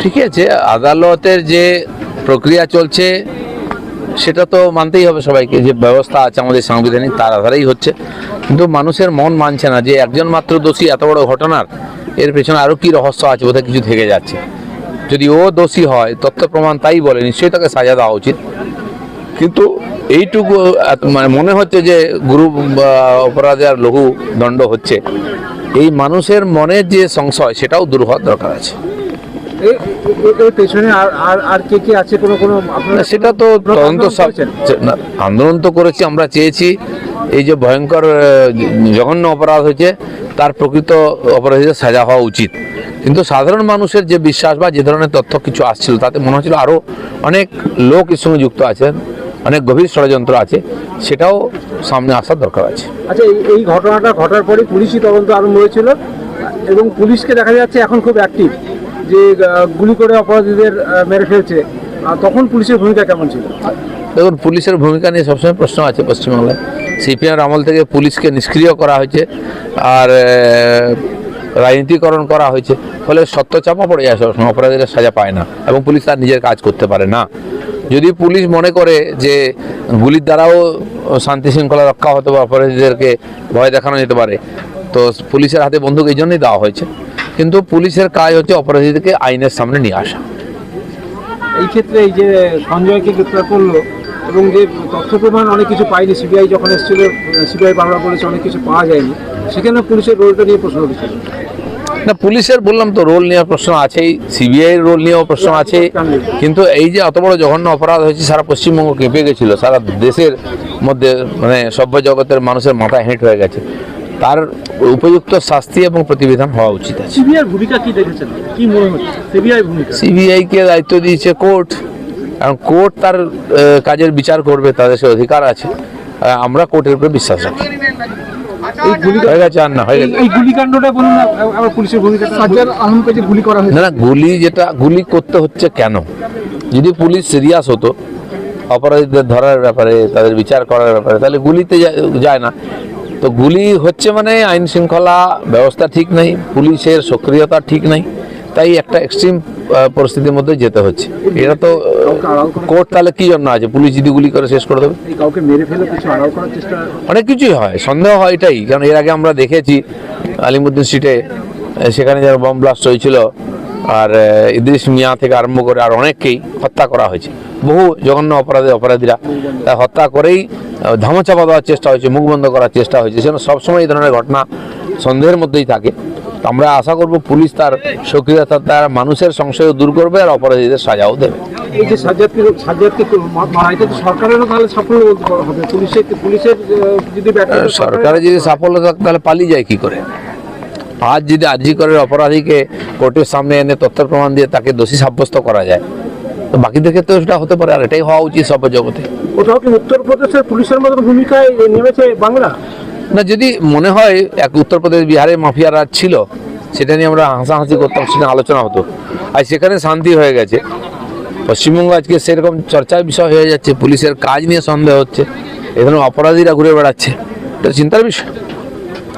ঠিকই আছে, আদালতের যে প্রক্রিয়া চলছে, সেটা তো মানতেই হবে সবাইকে, যে ব্যবস্থা আছে আমাদের সাংবিধানিক, তার আধারেই হচ্ছে। কিন্তু মানুষের মন মানছে না যে একজন মাত্র দোষী, এত বড় ঘটনার, এর পেছনে আরও কি রহস্য আছে বোধহয় কিছু থেকে যাচ্ছে। যদি ও দোষী হয় তথ্য প্রমাণ তাই বলে, নিশ্চয়ই তাকে সাজা দেওয়া উচিত। কিন্তু এইটুকু মানে মনে হচ্ছে যে গুরু অপরাধে আর লঘু দণ্ড হচ্ছে। এই মানুষের মনের যে সংশয়, সেটাও দূর হওয়ার দরকার আছে। এর পেছনে আর আর আর কে কে আছে? কোনো কোনো আপনারা সেটা তো তদন্ত আন্দোলন তো করেছি আমরা চেয়েছি। এই যে ভয়ঙ্কর জঘন্য অপরাধ হয়েছে তার প্রকৃত অপরাধীদের সাজা হওয়া উচিত। কিন্তু সাধারণ মানুষের যে বিশ্বাস বা যে ধরনের তথ্য কিছু আসছিল তাতে মনে হচ্ছিল আরও অনেক লোক এর সঙ্গে যুক্ত আছেন অনেক গভীর ষড়যন্ত্র আছে সেটাও সামনে আসার দরকার আছে। আচ্ছা এই এই ঘটনাটা ঘটার পরে পুলিশই তদন্ত আরম্ভ হয়েছিল এবং পুলিশকে দেখা যাচ্ছে এখন খুব অ্যাক্টিভ যে গুলি করে অপরাধীদের মেরে ফেলছে তখন পুলিশের ভূমিকা কেমন ছিল? দেখুন, পুলিশের ভূমিকা নিয়ে সবসময় প্রশ্ন আছে পশ্চিমবাংলায়। সিপিএম আমল থেকে পুলিশকে নিষ্ক্রিয় করা হয়েছে, আর রাজনীতিকরণ করা হয়েছে, ফলে সত্য চাপা পড়ে যায় সবসময়, অপরাধীরা সাজা পায় না, এবং পুলিশ তার নিজের কাজ করতে পারে না। যদি পুলিশ মনে করে যে, গুলির দ্বারাও শান্তি শৃঙ্খলা রক্ষা হতে বা অপরাধীদেরকে ভয় দেখানো যেতে পারে, তো পুলিশের হাতে বন্দুক এই জন্যই দেওয়া হয়েছে। কিন্তু পুলিশের কাজ হচ্ছে অপরাধীদেরকে আইনের সামনে নিয়ে আসা। এই ক্ষেত্রে এই যে সঞ্জয়কে গ্রেপ্তার করল এবং যে তথ্য প্রমাণ অনেক কিছু পাইনি সিবিআই যখন এসেছিল সিবিআই বাংলা বলেছে অনেক কিছু পাওয়া যায়নি সেখানে পুলিশের রোলটা নিয়ে প্রশ্ন উঠেছিল না পুলিশের বললাম তো রোল নিয়ে প্রশ্ন আছেই সিবিআই রোল নিয়েও প্রশ্ন আছে কিন্তু এই যে অত বড় জঘন্য অপরাধ হয়েছে সারা পশ্চিমবঙ্গ কেঁপে গেছিল সারা দেশের মধ্যে মানে সভ্য জগতের মানুষের মাথায় হেঁট হয়ে গেছে। তার উপযুক্ত শাস্তি এবং প্রতিবিধান হওয়া উচিত আছে। সিবিআই ভূমিকা কি দেখেছেন? কি মনে হচ্ছে? সিবিআই ভূমিকা? সিবিআই কে দায়িত্ব দিয়েছে কোর্ট। কারণ কোর্ট তার কাজের বিচার করবে তাদের সে অধিকার আছে। আমরা কোর্টের উপরে বিশ্বাস রাখি। গুলি আর না হয়ে এই গুলিকাণ্ডটা বলুন না আবার পুলিশের ভূমিকা সাজ্জাদ আলমকে যে গুলি করা হয়েছে। না না গুলি যেটা গুলি করতে হচ্ছে কেন? যদি পুলিশ সিরিয়াস হতো অপরাধীদের ধরার ব্যাপারে তাদের বিচার করার ব্যাপারে তাহলে গুলিতে যায় না। তো গুলি হচ্ছে মানে আইন শৃঙ্খলা ব্যবস্থা ঠিক নেই পুলিশের সক্রিয়তা ঠিক নেই তাই একটা এক্সট্রিম পরিস্থিতির মধ্যে যেতে হচ্ছে। এটা তো কোর্ট তাহলে কি জন্য আছে? পুলিশ যদি গুলি করে শেষ করে দেবে। অনেক কিছুই হয় সন্দেহ হয় এটাই কারণ এর আগে আমরা দেখেছি আলিমুদ্দিন স্ট্রিটে সেখানে যারা বম ব্লাস্ট হয়েছিল আর ইদ্রিস মিয়া থেকে আরম্ভ করে আর অনেককেই হত্যা করা হয়েছে। বহু জঘন্য অপরাধী অপরাধীরা তা হত্যা করেই ধামাচাপা দেওয়ার চেষ্টা হয়েছে মুখ বন্ধ করার চেষ্টা হয়েছে। সেজন্য সবসময় এই ধরনের ঘটনা সন্দেহের মধ্যেই থাকে। আমরা আশা করব পুলিশ তার সক্রিয়তা তার মানুষের সংশয় দূর করবে আর অপরাধীদের সাজাও দেবে। এই যে সাজ্জাদকে সাজ্জাদকে মারা এটা তো সরকারেরও তাহলে সাফল্য বলতে হবে। পুলিশের পুলিশের যদি সরকারের যদি সাফল্য থাকে তাহলে পালিয়ে যায় কি করে? আজ যদি আর্জি করে অপরাধীকে কোর্টের সামনে এনে তথ্য প্রমাণ দিয়ে তাকে দোষী সাব্যস্ত করা যায় তো বাকিদের ক্ষেত্রে সেটা হতে পারে আর এটাই হওয়া উচিত সব জগতে। কোথাও কি উত্তরপ্রদেশের পুলিশের মতো ভূমিকায় নেমেছে বাংলা? না যদি মনে হয় এক উত্তরপ্রদেশ বিহারে মাফিয়া রাজ ছিল সেটা নিয়ে আমরা হাসাহাসি করতাম সেটা আলোচনা হতো। আর সেখানে শান্তি হয়ে গেছে। পশ্চিমবঙ্গ আজকে সেরকম চর্চার বিষয় হয়ে যাচ্ছে পুলিশের কাজ নিয়ে সন্দেহ হচ্ছে এখানে অপরাধীরা ঘুরে বেড়াচ্ছে। এটা চিন্তার বিষয়।